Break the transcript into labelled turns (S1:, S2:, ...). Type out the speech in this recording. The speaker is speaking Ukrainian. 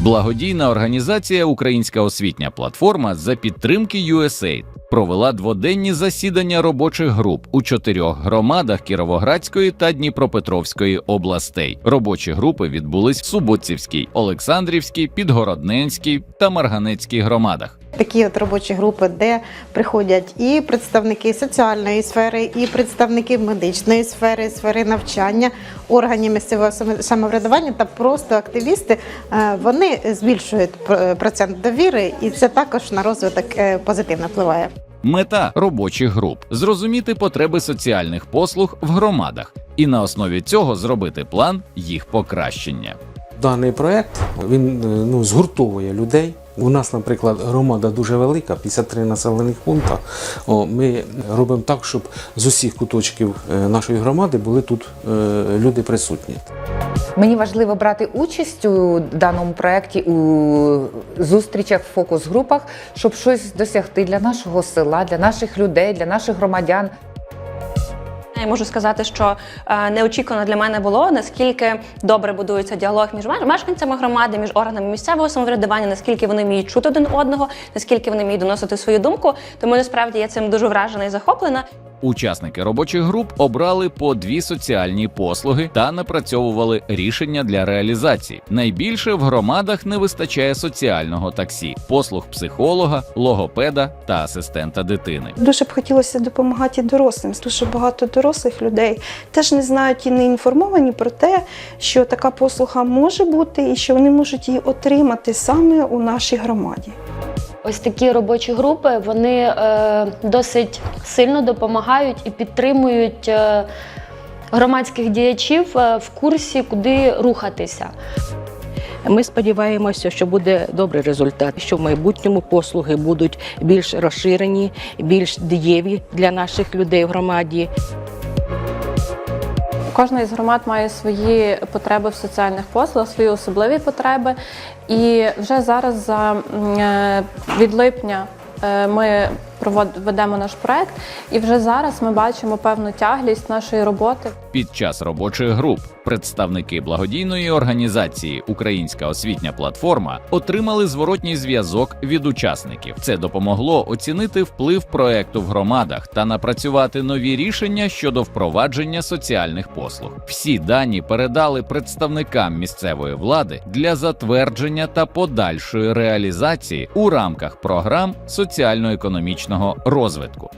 S1: Благодійна організація Українська освітня платформа за підтримки USAID провела дводенні засідання робочих груп у чотирьох громадах Кіровоградської та Дніпропетровської областей. Робочі групи відбулись в Суботцівській, Олександрівській, Підгородненській та Марганецькій громадах.
S2: Такі от робочі групи, де приходять і представники соціальної сфери, і представники медичної сфери, сфери навчання, органів місцевого самоврядування та просто активісти, е, вони збільшують пр- процент довіри, і це також на розвиток е, позитивно впливає.
S1: Мета робочих груп зрозуміти потреби соціальних послуг в громадах і на основі цього зробити план їх покращення.
S3: Даний проект він е, ну, згуртовує людей. У нас, наприклад, громада дуже велика, 53 населених пункта. О, ми робимо так, щоб з усіх куточків е, нашої громади були тут е, люди присутні.
S4: Мені важливо брати участь у даному проєкті у зустрічах, фокус-групах, щоб щось досягти для нашого села, для наших людей, для наших громадян.
S5: Я можу сказати, що е, неочікувано для мене було, наскільки добре будується діалог між меш- мешканцями громади, між органами місцевого самоврядування, наскільки вони вміють чути один одного, наскільки вони вміють доносити свою думку. Тому насправді я цим дуже вражена і захоплена.
S1: Учасники робочих груп обрали по дві соціальні послуги та напрацьовували рішення для реалізації. Найбільше в громадах не вистачає соціального таксі, послуг психолога, логопеда та асистента дитини.
S6: Дуже б хотілося допомагати дорослим. Дуже багато дорослих людей теж не знають і не інформовані про те, що така послуга може бути і що вони можуть її отримати саме у нашій громаді.
S7: Ось такі робочі групи вони е, досить сильно допомагають і підтримують е, громадських діячів е, в курсі, куди рухатися.
S8: Ми сподіваємося, що буде добрий результат, що в майбутньому послуги будуть більш розширені, більш дієві для наших людей в громаді.
S9: Кожна із громад має свої потреби в соціальних послугах, свої особливі потреби. І вже зараз за е, від липня е, ми проведемо наш проект, і вже зараз ми бачимо певну тяглість нашої роботи.
S1: Під час робочих груп представники благодійної організації Українська освітня платформа отримали зворотній зв'язок від учасників. Це допомогло оцінити вплив проекту в громадах та напрацювати нові рішення щодо впровадження соціальних послуг. Всі дані передали представникам місцевої влади для затвердження та подальшої реалізації у рамках програм соціально-економічного розвитку.